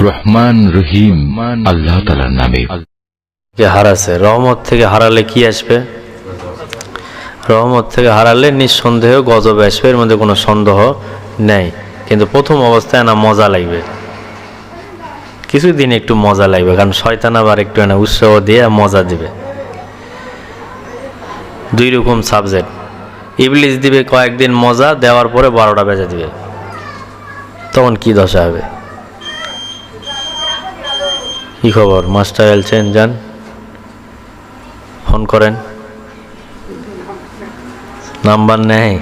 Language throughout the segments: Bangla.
রহমান রহিম। আল্লাহ তালার নামে। যে হারাছে রহমত থেকে হারালে কি আসবে? রহমত থেকে হারালে নিঃসন্দেহ গজব আসবে এর মধ্যে কোনো সন্দেহ নেই। কিন্তু প্রথম অবস্থায় না মজা লাগবে। কিছুদিন একটু মজা লাগবে কারণ শয়তান আবার একটু না উৎসাহ দিয়ে মজা দিবে। দুই রকম সাবজেক্ট। ইবলিস দিবে কয়েকদিন মজা, দেওয়ার পরে বারোটা বেজে দিবে। তখন কি দশা হবে? কি খবর? মাস্টার এলছেন, যান। ফোন করেন। নাম্বার নেই।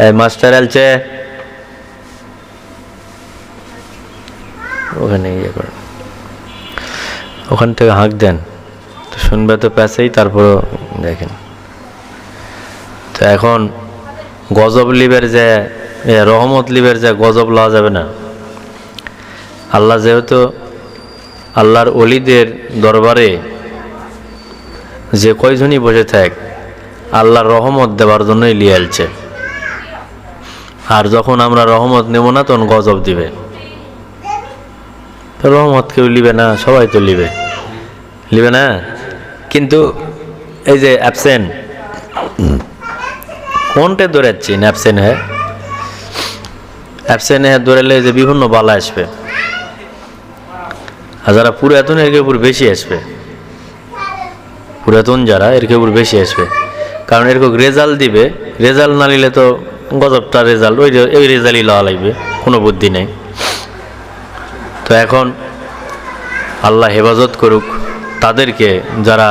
মাস্টার এলছে। ওখানে ইয়ে করেন। ওখান থেকে হাঁক দেন। তো শুনবে তো প্যাসেই তারপর দেখেন। তো এখন গজব লিবের যে রহমত লিবের যে গজব লওয়া যাবে না। আল্লাহ যেহেতু আল্লাহর অলিদের দরবারে যে কয়জনই বসে থাক, আল্লাহর রহমত দেওয়ার জন্যই লিয়ে আলছে। আর যখন আমরা রহমত নেব না, তখন গজব দিবে। তো রহমত কেউ লিবে না, সবাই তো লিবে। লিবে না? কিন্তু এই যে অ্যাবসেন্ট কোনটা দৌড়াচ্ছি? অ্যাবসেন্ট হ্যাঁ অ্যাবসেন্ট হ্যাঁ দৌড়ালে যে বিভিন্ন বালা আসবে। আর যারা পুরাতন, এর উপর বেশি আসবে। পুরাতন যারা, এর উপর বেশি আসবে। কারণ এরকম রেজাল্ট দিবে। রেজাল্ট না নিলে তো গজবটা রেজাল্ট ওই ওই রেজাল্টই লওয়া লাগবে। কোনো বুদ্ধি নেই। তো এখন আল্লাহ হেফাজত করুক। তাদেরকে যারা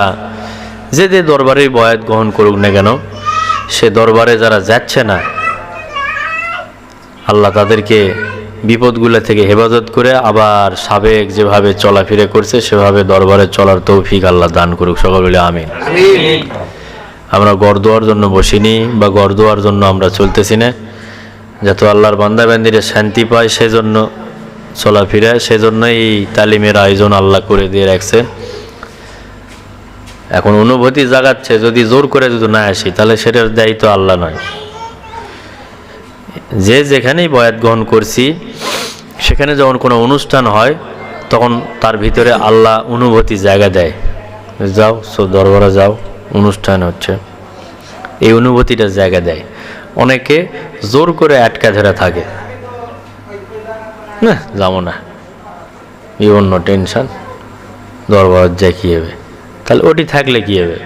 যে যে দরবারে বয়াত গ্রহণ করুক না কেন সে দরবারে যারা যাচ্ছে না আল্লাহ তাদেরকে বিপদগুলো থেকে হেফাজত করে আবার সাবেক যেভাবে চলাফিরে করছে সেভাবে দরবারে চলার তৌফিক আল্লাহ দান করুক। সকল আমিন। আমরা গড় দেওয়ার জন্য বসিনি বা গড় দেওয়ার জন্য আমরা চলতেছি না। যাতে আল্লাহর বান্দা বান্দিরা শান্তি পায় সেজন্য চলাফিরা সেজন্য এই তালিমের আয়োজন আল্লাহ করে দিয়ে রাখছে এখন অনুভূতি জাগাচ্ছে, যদি জোর করে যদি না আসি, তাহলে সেটার দায়িত্ব আল্লাহ নয়। যে যেখানেই বয়াত গ্রহণ করছি, সেখানে যখন কোনো অনুষ্ঠান হয়, তখন তার ভিতরে আল্লাহ অনুভূতি জায়গা দেয়। যাও, সো দরবারে যাও, অনুষ্ঠান হচ্ছে। এই অনুভূতিটা জায়গা দেয়। অনেকে জোর করে আটকা ধরে থাকে। না, যাব না। বিভিন্ন টেনশন। দরবার যায় কী হবে? তাহলে ওটি থাকলে কি হবে?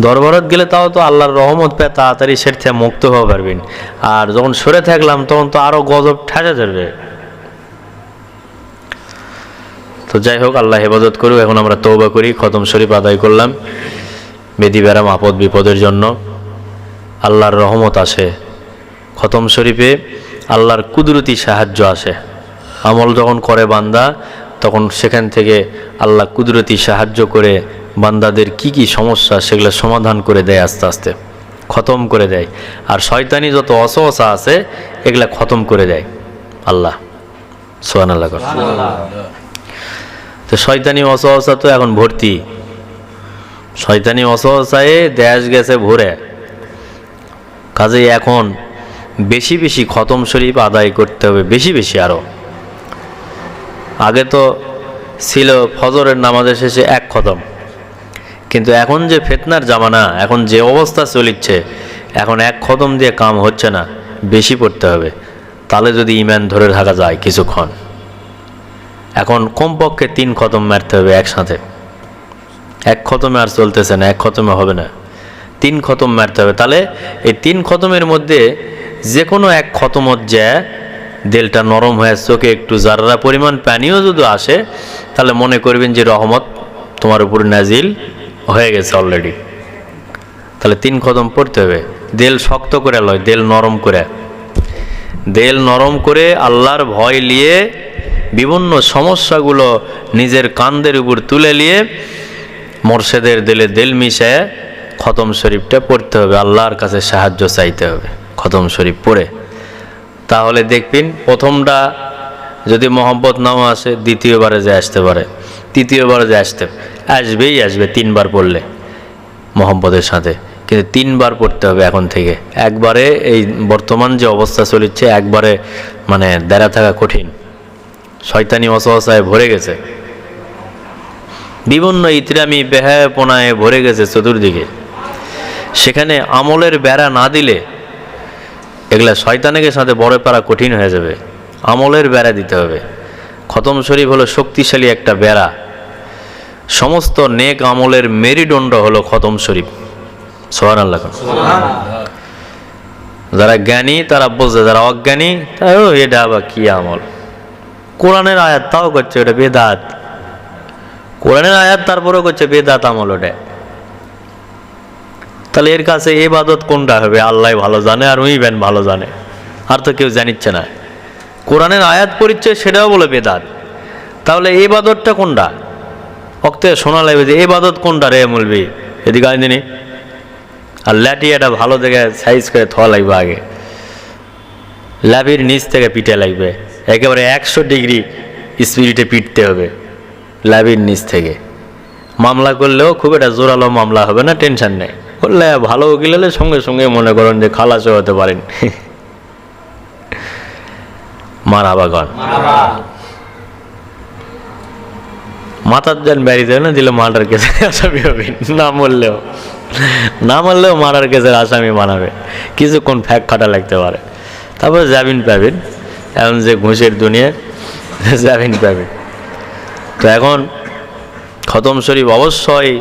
দরবারত গেলে তাও তো আল্লাহর রহমত পেয়ে তাড়াতাড়ি সেট থেকে মুক্ত হতে পারবেন। আর যখন সরে থাকলাম, তখন তো আরও গজব ঠাসা যাবে তো যাই হোক, আল্লাহ হেফাজত করুক। এখন আমরা তৌবা করি, খতম শরীফ আদায় করলাম। বেদি বেড়াম আপদ বিপদের জন্য। আল্লাহর রহমত আসে। খতম শরীফে আল্লাহর কুদরতি সাহায্য আসে। আমল যখন করে বান্দা তখন সেখান থেকে আল্লাহ কুদরতি সাহায্য করে বান্দাদের কি কি সমস্যা সেগুলো সমাধান করে দেয় আস্তে আস্তে, খতম করে দেয়। আর শয়তানি যত অসহসা আছে, এগুলা খতম করে দেয় আল্লাহ। সোহান আল্লাহ। তো শয়তানি অসহসা তো এখন ভর্তি। শয়তানি অসহসায় দেশ গেছে ভরে। কাজেই এখন বেশি বেশি খতম শরীফ আদায় করতে হবে, বেশি বেশি আরও আগে তো ছিল ফজরের নামাজের শেষে এক খতম। কিন্তু এখন যে ফেতনার জামানা, এখন যে অবস্থা চলিচ্ছে, এখন এক খতম দিয়ে কাম হচ্ছে না, বেশি পড়তে হবে। তাহলে যদি ইমান ধরে থাকা যায় কিছুক্ষণ। এখন কমপক্ষে তিন খতম মারতে হবে একসাথে। এক খতমে আর চলতেছে না, এক খতমে হবে না। তিন খতম মারতে হবে। তাহলে এই তিন খতমের মধ্যে যে কোনো এক খতমত যে দেলটা নরম হয়ে চোখে একটু জাররা পরিমাণ পানিও যদি আসে, তাহলে মনে করবেন যে রহমত তোমার উপর নাজিল হয়ে গেছে অলরেডি তাহলে তিন খতম পড়তে হবে। দেল শক্ত করে লয়, দেল নরম করে। দেল নরম করে আল্লাহর ভয় নিয়ে বিভিন্ন সমস্যাগুলো নিজের কান্দের উপর তুলে নিয়ে মোর্শেদের দিলে দিল মিশায় খতম শরীফটা পড়তে হবে। আল্লাহর কাছে সাহায্য চাইতে হবে। খতম শরীফ পড়ে। তাহলে দেখবেন প্রথমটা যদি মোহাম্মত নাও আসে, দ্বিতীয়বারে যে আসতে পারে। তৃতীয়বারে যে আসতে আসবেই আসবে, তিনবার পড়লে মোহাম্মদের সাথে। কিন্তু তিনবার পড়তে হবে এখন থেকে। একবারে এই বর্তমান যে অবস্থা চলেছে, একবারে মানে দেড়া থাকা কঠিন। শয়তানি অসহসায় ভরে গেছে। বিভিন্ন ইতরামি বেহায়পনায় ভরে গেছে চতুর্দিকে। সেখানে আমলের বেড়া না দিলে এগুলা শয়তানের সাথে বড় পারা কঠিন হয়ে যাবে। আমলের বেড়া দিতে হবে। খতম শরীফ হলো শক্তিশালী একটা বেড়া। সমস্ত নেক আমলের মেরুদণ্ড হলো খতম শরীফ। সোহান আল্লাহ যারা জ্ঞানী, তারা বোঝে যারা অজ্ঞানী ও, এটা আবার কি আমল? কোরআনের আয়াত তাও করছে, ওটা বেদাত। কোরআনের আয়াত তারপরেও করছে, বেদাত আমল ওটা। তাহলে এর কাছে এবাদত কোনটা হবে? আল্লাহ ভালো জানে আর উই বেন ভালো জানে। আর তো কেউ জানিচ্ছে না। কোরআনের আয়াত পরিচয় সেটাও বলে বেদাত। তাহলে এবাদতটা কোনটা? অক্তে শোনা লাগবে যে এবাদত কোনটা রে মূলবি? এদিকে আইনি আর ল্যাটি ল্যাটিয়াটা ভালো দেখে সাইজ করে থোয়া লাগবে আগে। ল্যাবির নিচ থেকে পিঠে লাগবে। একেবারে একশো ডিগ্রি স্পিরিটে পিটতে হবে ল্যাবির নিচ থেকে। মামলা করলেও খুব একটা জোরালো মামলা হবে না টেনশন নেই। করলে ভালো উকিল হলে সঙ্গে সঙ্গে মনে করেন যে খালাসও হতে পারেন। মারা বাগান মাথার যান বেরিয়ে যাবে না দিলে মার্ডার কেসের আসামি হবে। না মরলেও। না মরলেও মার্ডার কেসের আসামি বানাবে কিছুক্ষণ ফ্যাক খাটা লাগতে পারে। তারপরে জামিন পাবেন। এখন যে ঘুষের দুনিয়া, জামিন পাবেন। তো এখন খতম শরীফ অবশ্যই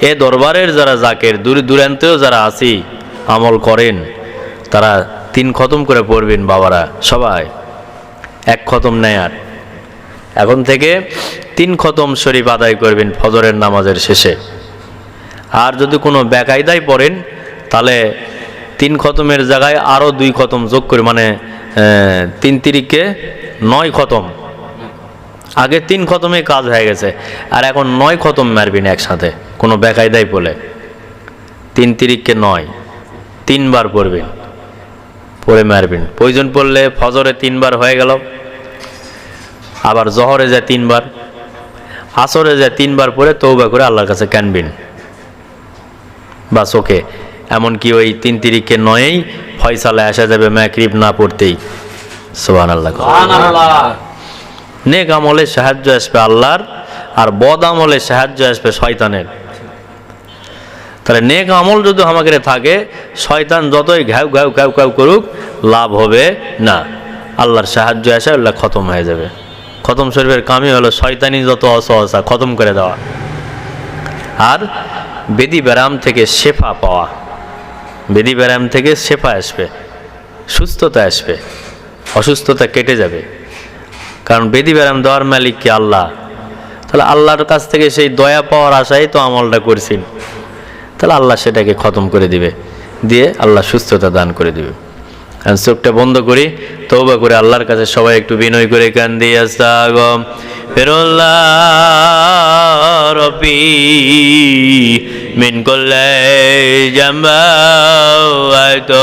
এ দরবারের যারা জাকের, দূর দূরান্তেও যারা আছি, আমল করেন, তারা তিন খতম করে পড়বেন বাবারা, সবাই। এক খতম নেয় আর। এখন থেকে তিন খতম শরীফ আদায় করবেন ফজরের নামাজের শেষে। আর যদি কোনো বেকায়দায় পড়েন, তাহলে তিন খতমের জায়গায় আরও দুই খতম যোগ করে মানে তিন তিরিকে নয় খতম। আগে তিন খতমে কাজ হয়ে গেছে, আর এখন নয় খতম মারবিন একসাথে, কোনো বেকায়দায় পড়লে তিন তিরিককে নয়, তিনবার পড়বেন পড়ে মারবেন প্রয়োজন পড়লে ফজরে তিনবার হয়ে গেল, আবার জহরে যায় তিনবার, আসরে যায় তিনবার পরে তৌবা করে আল্লাহর কাছে কানবিন বাস ওকে, এমনকি ওই তিন তিরিখে নয়েই ফয়সালা আসা যাবে ম্যাকরিব না পড়তেই। সোহান আল্লাহ নেক আমলে সাহায্য আসবে আল্লাহর আর বদ আমলে সাহায্য আসবে শয়তানের। তাহলে নেক আমল যদি আমাকে থাকে, শয়তান যতই ঘ্যাউ ঘ্যাউ ঘ্যাউ ঘ্যাউ করুক, লাভ হবে না। আল্লাহর সাহায্য আসে, আল্লাহ খতম হয়ে যাবে। খতম শরীফের কামই হলো শয়তানি যত অসহসা, খতম করে দেওয়া। আর বেদি ব্যারাম থেকে শেফা পাওয়া। বেদি ব্যারাম থেকে শেফা আসবে, সুস্থতা আসবে, অসুস্থতা কেটে যাবে। কারণ বেদি ব্যারাম দেওয়ার মালিক কি আল্লাহ? তাহলে আল্লাহর কাছ থেকে সেই দয়া পাওয়ার আশাই তো আমলটা করছেন। তাহলে আল্লাহ সেটাকে খতম করে দিবে। দিয়ে আল্লাহ সুস্থতা দান করে দিবে। চোখটা বন্ধ করি তৌবা করে আল্লাহর কাছে সবাই একটু বিনয় করে কান দিয়ে আস্তাগম রবি মিন করলে জাম্বা তো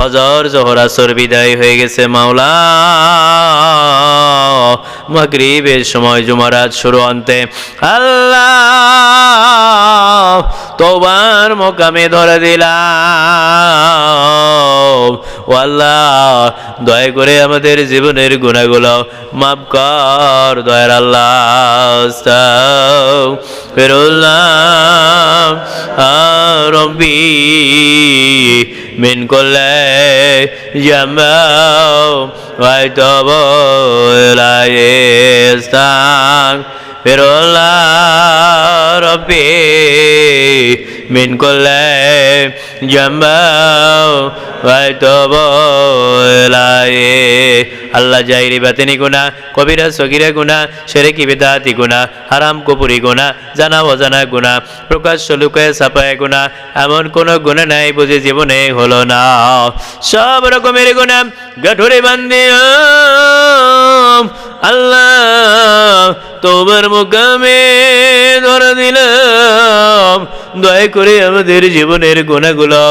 ফজর জোহর আসর বিদায় হয়ে গেছে মাওলা। মাগরিবের সময় জুমারাত শুরু আনতে। আল্লাহ তোবার মোকামে ধরে দিলাম। ও আল্লাহ, দয়া করে আমাদের জীবনের গুণাগুলো মাফ কর, দয়ার আল্লাহ। ফেরুল্লাহ রবি মিন করলে জামাও হয়তো বলায়ে স্থান। ফেরোল্লা রব্বি, মিন করলে জম্বাও হয়তো বলায়ে আল্লাহ জাইরি বাতিনি গুনা কবিরা সগিরা গুনা সেরে কি বেদাতি গুনা হারাম কপুরি গুনা জানা অজানা গুনা প্রকাশ্য লুকায় ছাপায় গুনা এমন কোনো গুণা নাই বুঝে জীবনে হলো না। সব রকমের গুণা গাঠরে বান্দি আল্লাহ তোমার মোকামে ধরে দিলাম দয়া করে আমাদের জীবনের গুণাগুলো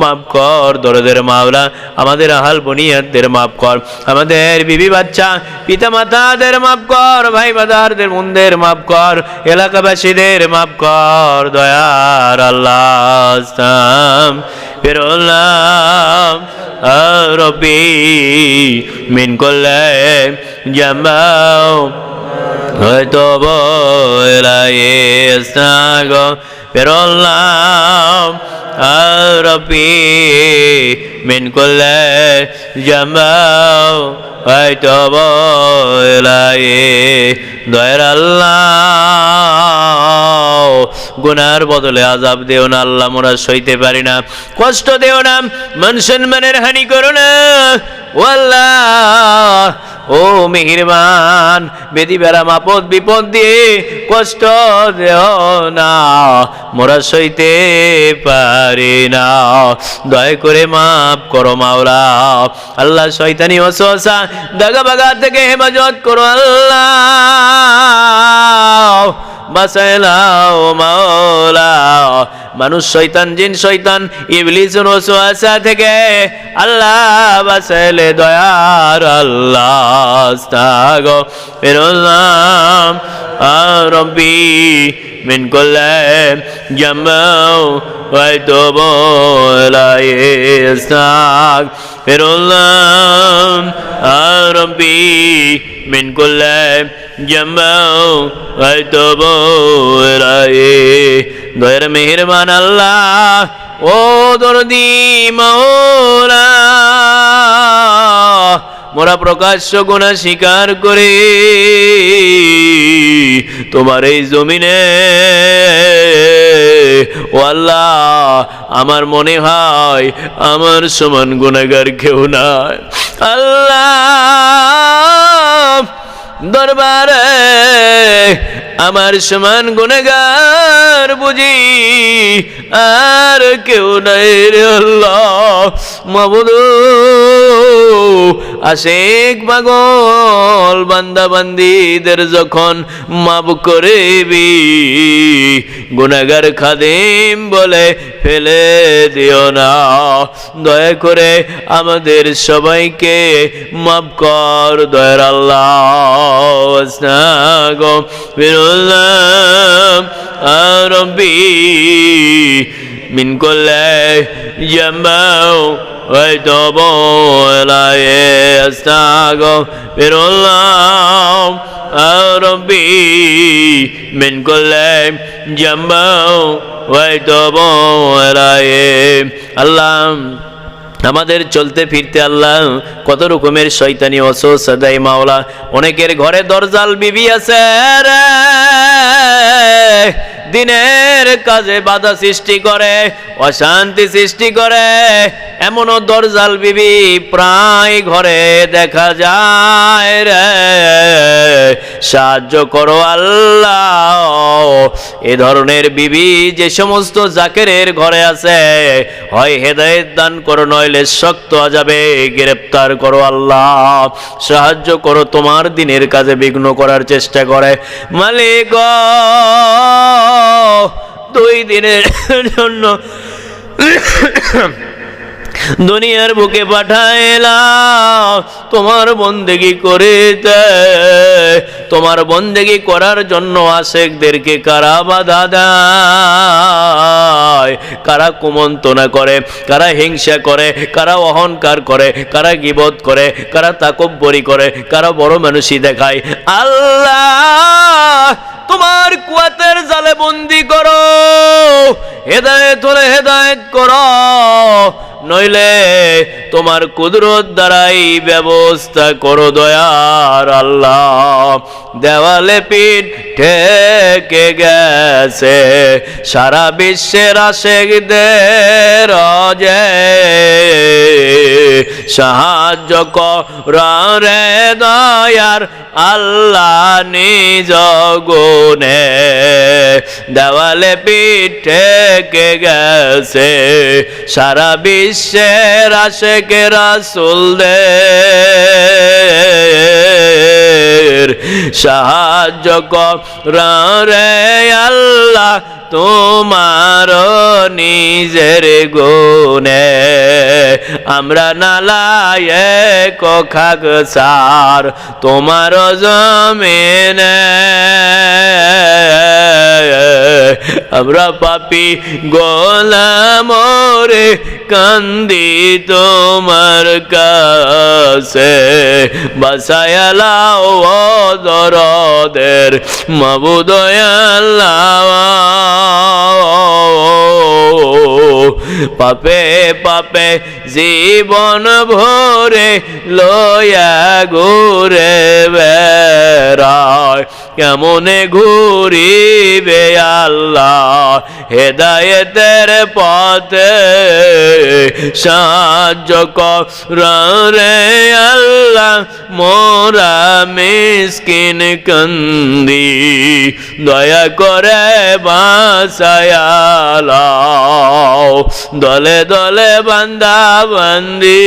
মাফ কর, দরদের মাওলা, আমাদের আহাল বনিয়াদের মাফ কর, আমাদের বিবি বাচ্চা পিতা মাতাদের মাফ কর ভাই বাদারদের মুন্দের মাফ কর, এলাকাবাসীদের মাফ কর, দয়ার আল্লাহ ফেরোল্লাম। রবি মিন করলে জামাও হয়তো বলায়ে পেরলাম। রবি মিন করলে জামাও হয়তো বলায়ে আল্লাহ। গুনার বদলে আজাব দেও না, আল্লাহ মোরা সইতে পারি না। কষ্ট দেও না মান সম্মানের হানি করো না। ও আল্লাহ ও মেহিরবান বেদি বেড়া আপদ বিপদ দিয়ে কষ্ট দেও না মোরা সইতে পারি না। দয়া করে মাফ করো মাওলা, আল্লাহ শয়তানি ওসওয়াসা দাগা বাগা থেকে হেফাজত করো আল্লাহ। বাসাইলাও মাওলা মানুষ শয়তান জিন শয়তান ইবলিস ওসওয়াসা থেকে আল্লাহ বাসাইলে দয়ার আল্লাহ আস্তাগো ফিরুল্লাহ রব্বি من كل جمع ويتوب لا يستغفر الله ربي من كل জমাও, হয়তো বোরায়ে দয়ের মেহরবান আল্লাহ, ও দরদি মৌরা মোরা প্রকাশ্য গুণা স্বীকার করে, তোমার এই জমিনে। ও আল্লাহ, আমার মনে হয় আমার সমান গুণাগার কেউ নাই। আল্লাহ। দরবারে আমার সমান গুণগার বুঝি আর কেউ নাই রে মাবুদু, আশেক পাগল বান্দা বান্দিদের যখন মাপ করেবি, গুণাগার খাদিম বলে ফেলে দিও না। দয়া করে আমাদের সবাইকে মাফ কর দয়ার আল্লাহ। واستغفر الله ربي من كل ذنب وأتوب إليه من الله ربي من كل جنب ويتوب إليه الله আমাদের চলতে ফিরতে আল্লাহ কত রকমের শৈতানি অসোস, সদাই, মাওলা, অনেকের ঘরে দরজাল বিবি আছে দিনের কাজে বাধা সৃষ্টি করে, অশান্তি সৃষ্টি করে, এমনও দরজাল বিবি প্রায় ঘরে দেখা যায় রে। সাহায্য করো আল্লাহ। এ ধরনের বিবি যে সমস্ত জাকেরের ঘরে আছে, হয় হেদায়েত দান করো, নইলে শক্ত যাবে গ্রেপ্তার করো আল্লাহ। সাহায্য করো তোমার দিনের কাজে বিঘ্ন করার চেষ্টা করে। মালিক দুই দিনের জন্য দুনিয়ার বুকে পাঠাইলাম। তোমার বন্দেগি করে তোমার বন্দেগি করার জন্য আশেকদেরকে কারা বাধা দেয়? কারা কুমন্তনা করে, কারা হিংসা করে, কারা অহংকার করে, কারা গিবত করে, কারা তাকব্বরি করে, কারা বড় মানুষই দেখায়? আল্লাহ, তোমার কুয়াতের জালে বন্দি করো। হেদায়েত হলে হেদায়েত করো। নইলে তোমার কুদরত দ্বারাই ব্যবস্থা করো দয়ার আল্লাহ। দেওয়ালে পিঠ ঠেকে গেছে, সারা বিশ্বের আশেকদের যে সাহায্য করে দয়ার আল্লাহ নিজ গুণে। দেওয়ালে পিঠ থেকে গেছে, সারা বিশ্বের আশেকে রাসুলদের সাহায্য করে আল্লাহ তোমার নিজের গুণে। আমরা নালায় খাগ সার তোমার জমিনে। আমরা পাপি গোলাম রে কান্দি তোমার কাছে বাসায়ালাও দরদের মবুদয়াল্লাহ পাপে পাপে জীবন ভরে লয়া ঘুরে বেড়ায়। কেমনে ঘুরিবে আল্লাহ? হেদায়েতের পথে সাহায্য করে আল্লাহ। মোরা মিসকিন কন্দি, দয়া করে বাসায়ালাও দলে দলে বান্দা বন্দি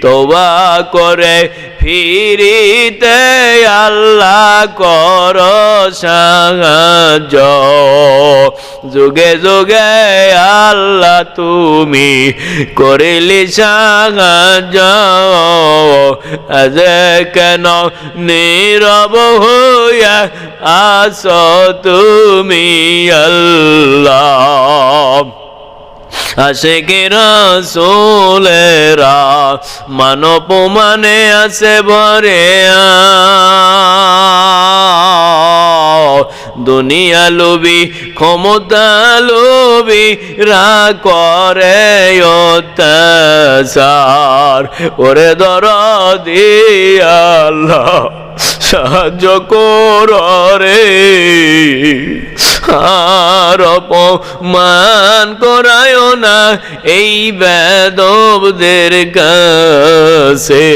তোবা করে ফিরিতে আল্লাহ কর সাহায্য। যুগে যুগে আল্লাহ তুমি করিলি সাহায্য। আজ কেন নীরব হইয়া আস তুমি আল্লাহ? আশেকেরা সোলেরা মানব মানে আছে ভরে দুনিয়া লোবি ক্ষমতা লোবি রা করে অত্যাচার। ওরে দর দিয়াল্লাহ সাহায্য কর রে। আর অপমান করায় না এই বেদবদের কাছে।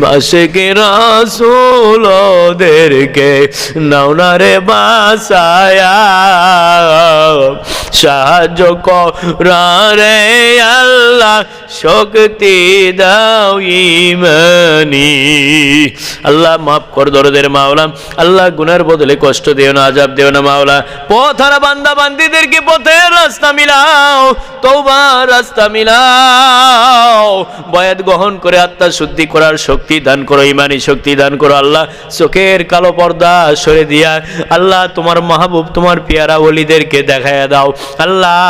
বাসকে রাসুলদেরকে নাওনারে বাসায়া। সাহায্য করারে আল্লাহ, শক্তি দাও ইমানি। আল্লাহ মাফ কর দরদের মাওলা আল্লাহ গুনার বদলে কষ্ট দিও না, আজাব দিও না মাওলা পথহারা বান্দা বান্দিদেরকে পথের রাস্তা মিলাও তৌবা রাস্তা মিলাও। বয়াত গ্রহণ করে আত্মা শুদ্ধি করার শক্তি দান করো, ইমানি শক্তি দান করো, আল্লাহ চোখের কালো পর্দা সরে দিয়া আল্লাহ তোমার মাহবুব, তোমার পেয়ারা ওলিদেরকে দেখাইয়া দাও। আল্লাহ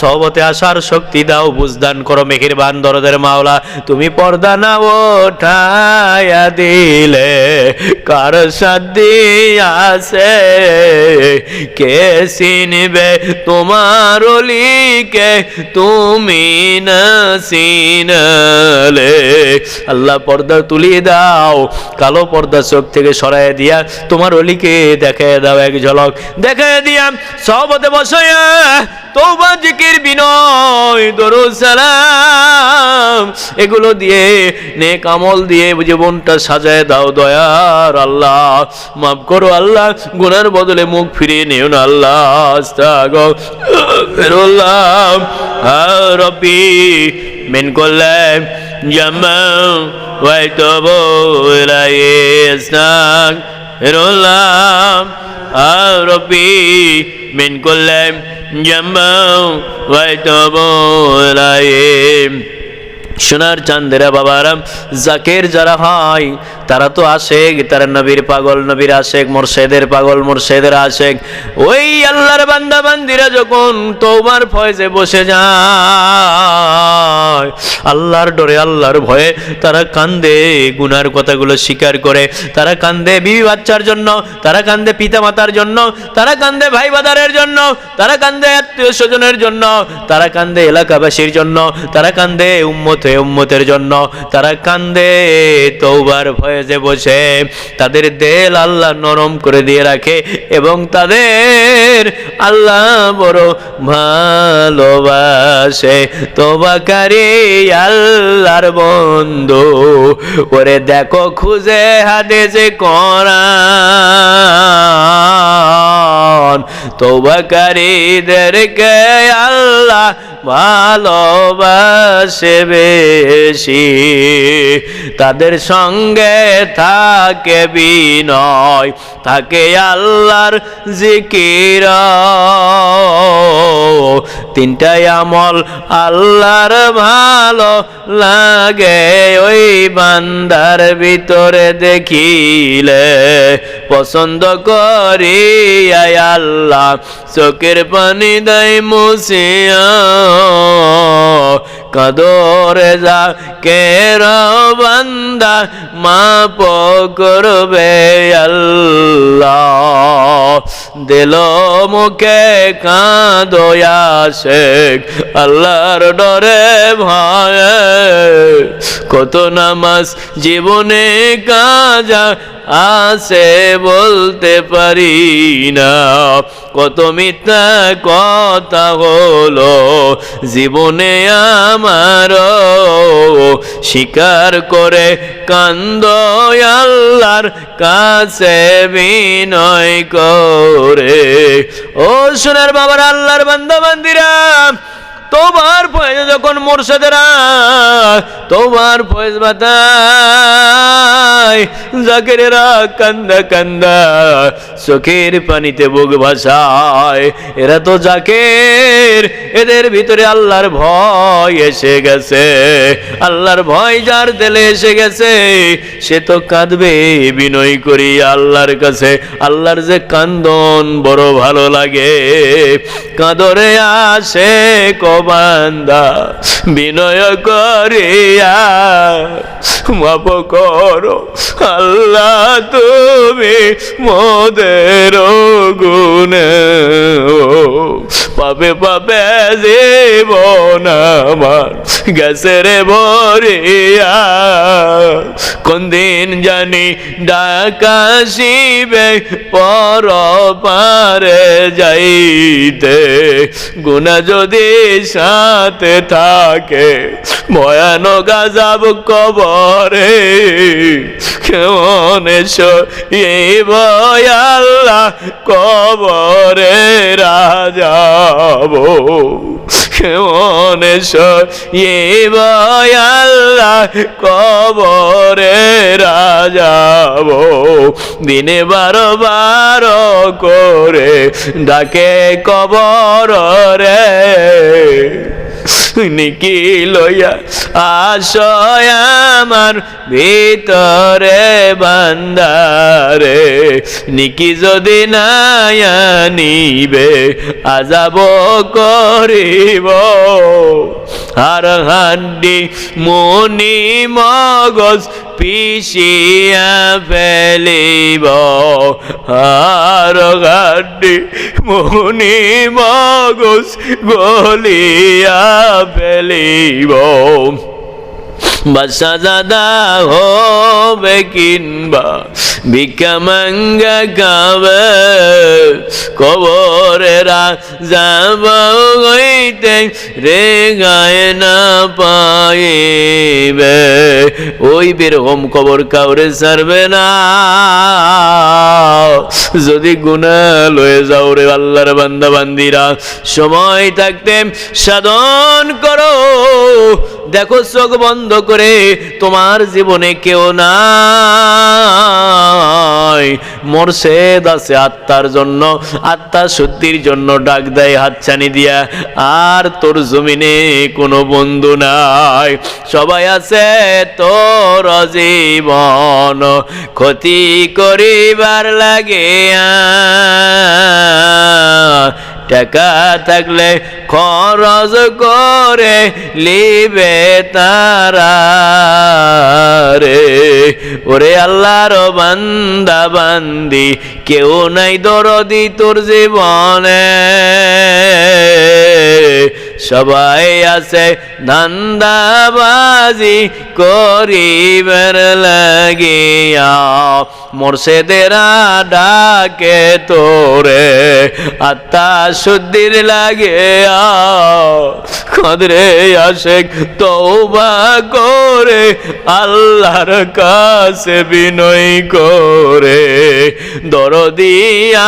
সহবতে আসার শক্তি দাও বুঝদান করো মেঘের বান দরদের মাওলা, তুমি পর্দা না ওঠায়া দিলে কার সাদি আছে? কে চিনবে? তোমার অলিকে তুমি না চিনলে। আল্লাহ পর্দা তুলিয়ে দাও, কালো পর্দা চোখ থেকে সরাই দিয়া। তোমার অলিকে দেখায় দাও এক ঝলক। দেখায় দিয়া সবতে বসায়া তৌবা জিকির, বিনয়, দরুদ, সালাম, এগুলো দিয়ে, নেক আমল দিয়ে জীবনটা সাজায় দাও দয়ার আল্লাহ। মাফ করো আল্লাহ, গুনার বদলে মুখ ফিরিয়ে নিও না আল্লাহ। আস্তাগফিরুল্লাহ। রব্বি, মিন কুল্লি জামা ওয়াইতুবু ইলাইহি আস্তাগফিরুল্লাহ রব্বি মিন কুল্লি জামা ওয়াইতুবু ইলাইহি সোনার চান্দেরা বাবারাম জাকের যারা হয়, তারা তো আশেক, তারা নবীর পাগল, নবীর আশেক, মোরশেদের পাগল, মোরশেদের আশেক। ওই আল্লাহর বান্দা, বান্দিরা যখন তোমার ফয়জে বসে যায়, আল্লাহর ডরে আল্লাহর ভয়ে তারা কান্দে, গুনার কথাগুলো স্বীকার করে। তারা কান্দে বিবি বাচ্চার জন্য, তারা কান্দে পিতা মাতার জন্য, তারা কান্দে ভাই বাদারের জন্য, তারা কান্দে আত্মীয় স্বজনের জন্য, তারা কান্দে এলাকাবাসীর জন্য, তারা কান্দে উম্মতে উম্মতের জন্য। তারা কান্দে তৌবার ভয়েজে বসে। তাদের দেল আল্লাহ নরম করে দিয়ে রাখে এবং তাদের আল্লাহ বড় ভালোবাসে। তোবাকারী আল্লাহর বন্ধু। ওরে দেখো খুঁজে হাদিসে কোরআন তোবাকারীদেরকে আল্লাহ ভালোবাসে বেশি। তাদের সঙ্গে থাকে বিনয় থাকে আল্লাহর জিকির। তিনটাই আমল আল্লাহর ভালো লাগে। ওই বান্দার ভিতরে দেখিলে পছন্দ করি আল্লাহ। চোখের পানি দেয় মুসিয়া কদরে যা কের বান্দা মাপ করবে আল্লাহ। দিল মুখে কাঁদয়া আল্লাহর ডরে ভয়ে। কত নামাজ জীবনে কাজা আছে বলতে পারি না। কত মিথ্যা কথা হলো জীবনে আমার স্বীকার করে কান্দ আল্লাহর কাছে বিনয় করে। ও সোনার বাবার আল্লাহর বান্দা বান্দিরা তোমার ফয়েজ যখন মোরশেদেরা তোমার ফয়েজ বাতায়, জাকেরেরা কান্দা কান্দা, চোখের পানিতে বুক ভাসায়। এরা তো জাকের, এদের ভিতরে আল্লাহর ভয় এসে গেছে। আল্লাহর ভয় যার দিলে এসে গেছে, সে তো কাঁদবে বিনয় করি আল্লাহর কাছে। আল্লাহর যে কান্দন বড় ভালো লাগে। কাঁদরে আসে কবান্দা বিনয় করিয়া মাপ করো। আল্লাহ, তুমি মোদের গুণে পাবে পাবে জীবন আমার গেছে রে ভরিয়া। কোন দিন জানি ডাকাশিবে পর পারে যাইতে। গুণা যদি সাথে থাকে। ময়ানো গাজাব কবরে। কেমন এই বয়াল্লা কবরে রাজাব কেমন এসো আল্লাহ কবরে রাজাব দিনে বারো বারো করে ডাকে কবর রে। নিকি আশয় আমার ভিতরে বান্দারে? নিকি যদি নাই নিবে আজাব করিব। আর হান্ডি মনি মগজ পিছিয়া ফেলিব। আর হাড্ডি মনি মগজ বলিয়া ফেলিব। বাসা দাদা হবে কিনবা ভিক্ষা মাঙ্গা খাবে কবরেরা যাব হইতে রে গায়ে না পাইবে। ওই বেরকম কবর কাউরে ছাড়বে না। যদি গুণা লয়ে যাও রে আল্লাহর বান্দা বান্দিরা সময় থাকতে সাধন করো। দেখো চোখ বন্ধ করে তোমার জীবনে কেউ নাই। মোরশেদ আছে আত্মার জন্য, আত্মা শুদ্ধির জন্য ডাক দেয় হাতছানি দিয়া। আর তোর জমিনে কোনো বন্ধু নাই। সবাই আছে তোর জীবন ক্ষতি করিবার লাগে টাকা থাকলে খরচ করে লিবে তারা রে। ওরে আল্লাহর বান্দা বান্দি, কেউ নাই দরদি তোর জীবনে। সবাই আছে ধান্দাবাজি করিবার লাগিয়া। মোরশেদেরা ডাকে তোরে, আত্মা শুদ্ধির লাগে খদরে আশেক তৌবা করে, আল্লাহর কাছে বিনয় করে। দরদি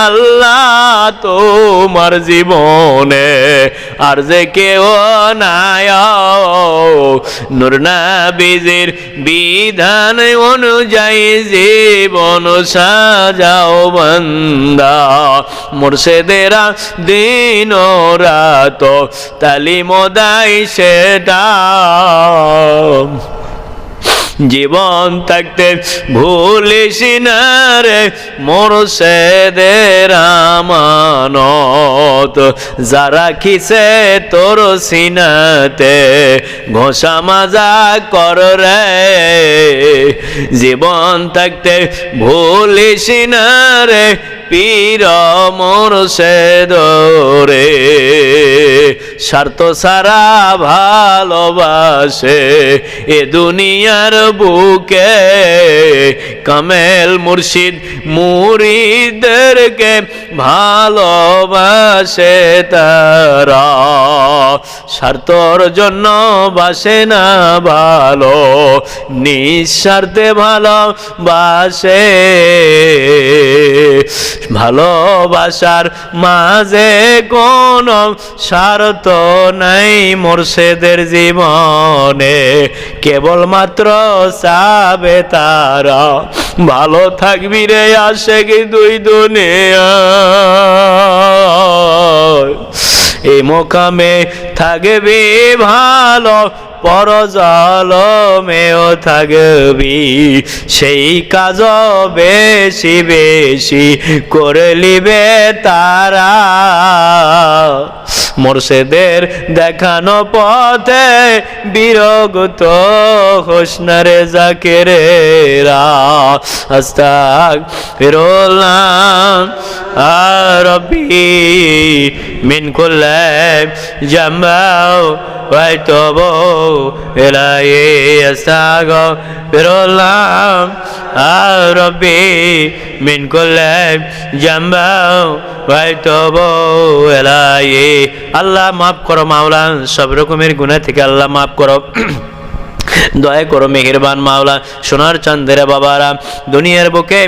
আল্লাহ তোমার জীবনে, আর যে কেউ নাই নুরনা বীজের বিধান অনুযায়ী জীবন সাজাও বন্দা। মুর্শেদেরা দিন রাত তালিমদাই সেটা। জীবন থাকতে ভুলিস না রে মোরশেদের আমানত। যারা খিসে তোর সিনাতে, ঘোষা মাজা কর রে। জীবন থাকতে ভুলিস না পীর মোরশেদ রে। স্বার্থ সারা ভালোবাসে এ দুনিয়ার বুকে। কামেল মুর্শিদ মুরিদদেরকে ভালোবাসে তারা। স্বার্থর জন্য বাসে না ভালো, নিঃস্বার্থে ভালোবাসে। ভালোবাসার মাঝে কোন স্বার্থ নাই মোরশেদের জীবনে। কেবলমাত্র চাবে তারা, ভালো থাকবি রে আসে কি দুই দুনিয়া এই মোকামে থাকবি ভালো পরজলমেও থাকবি, সেই কাজ বেশি বেশি করে লিবে তারা। মোরশেদের দেখানো পথে বিরগত হোসনারে জাকেরেরা। আস্তাক ফিরোলাম রব্বি মিন কুল্লে জামাও واتوبوا إليه أستغفر الله ربي من كل جنب واتوبوا إليه আল্লাহ মাফ করো মাওলা সব রকমের গুনাহ থেকে আল্লাহ মাফ করো দয়া করো মেহেরবান মাওলা, সোনার চান্দেরা বাবারা, দুনিয়ার বুকে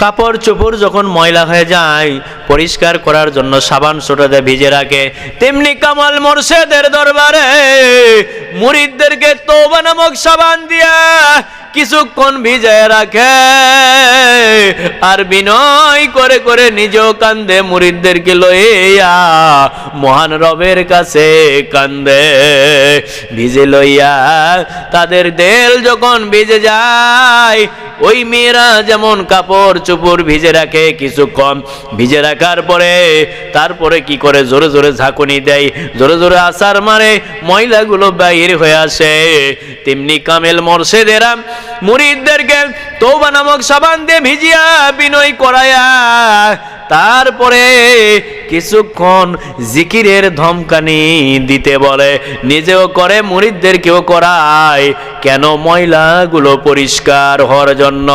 কাপড় চোপড় যখন ময়লা হয়ে যায়, পরিষ্কার করার জন্য সাবান সোটাতে ভিজে রাখে, তেমনি কামাল মোরশেদের দরবারে মুরিদদেরকে তোবা নামক সাবান দিয়া কিছুক্ষণ ভিজে রাখে, আর বিনয় করে করে নিজেও কান্দে, মুরিদদেরকে লইয়া মহান রবের কাছে কান্দে, ভিজে লইয়া তাদের দেল যখন ভিজে যায় ওই মেয়েরা যেমন কাপড় চুপুর ভিজে রাখে কিছুক্ষণ ভিজে রাখার পরে তারপরে কি করে জোরে জোরে ঝাঁকুনি দেয়, জোরে জোরে আসার মারে ময়লাগুলো বাইর হয়ে আসে। তেমনি কামেল মর্শেদেরা মুরিদদেরকে তৌবা নামক সাবান দিয়ে ভিজিয়া বিনয় করায়া তারপরে কিছুক্ষণ জিকিরের ধমকানি দিতে বলে। নিজেও করে, মুরিদদেরকেও করায়। কেন ময়লাগুলো পরিষ্কার হওয়ার জন্য।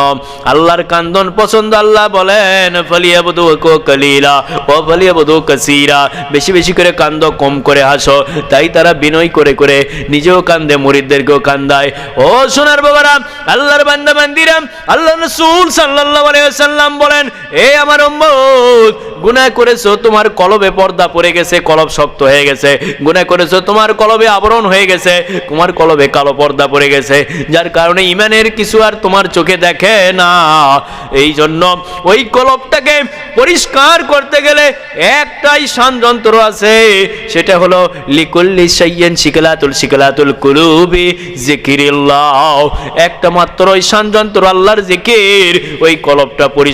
আল্লাহর কান্দন পছন্দ আল্লাহ বলেন ফলিয়া বধু কলিলা ও ফলিয়া বধু কাসিরা। বেশি বেশি করে কান্দ, কম করে হাসো। তাই তারা বিনয় করে করে নিজেও কান্দে, মুরিদদেরকেও কান্দায়। ও সোনার বাবারা, আল্লাহর বান্দা বান্দিরাম আল্লাহ রসুল সাল্লাল্লাহু আলাইহি ওয়াসাল্লাম বলেন, এ আমার উম্মত, গুনাহ করেছ, তোমার কলবে পর্দা পড়ে গেছে, কলব শক্ত হয়ে গেছে। গুনাহ করেছ, তোমার কলবে আবরণ হয়ে গেছে, তোমার কলবে কালো পর্দা পড়ে গেছে। যার কারণে ইমানের কিছু আর তোমার চোখে দেখে না। এই জন্য ওই কলপটাকে পরিষ্কার করতে গেলে একটাই শানযন্ত্র আছে, সেটা হলো, লিকুল্লি সাইয়েন শিকলাতুল শিকলাতুল কুলুবি জিকিরিল্লাহ একটা মাত্র ওই শানযন্ত্র আল্লাহর জিকির ওই কলপটা পরিষ্কার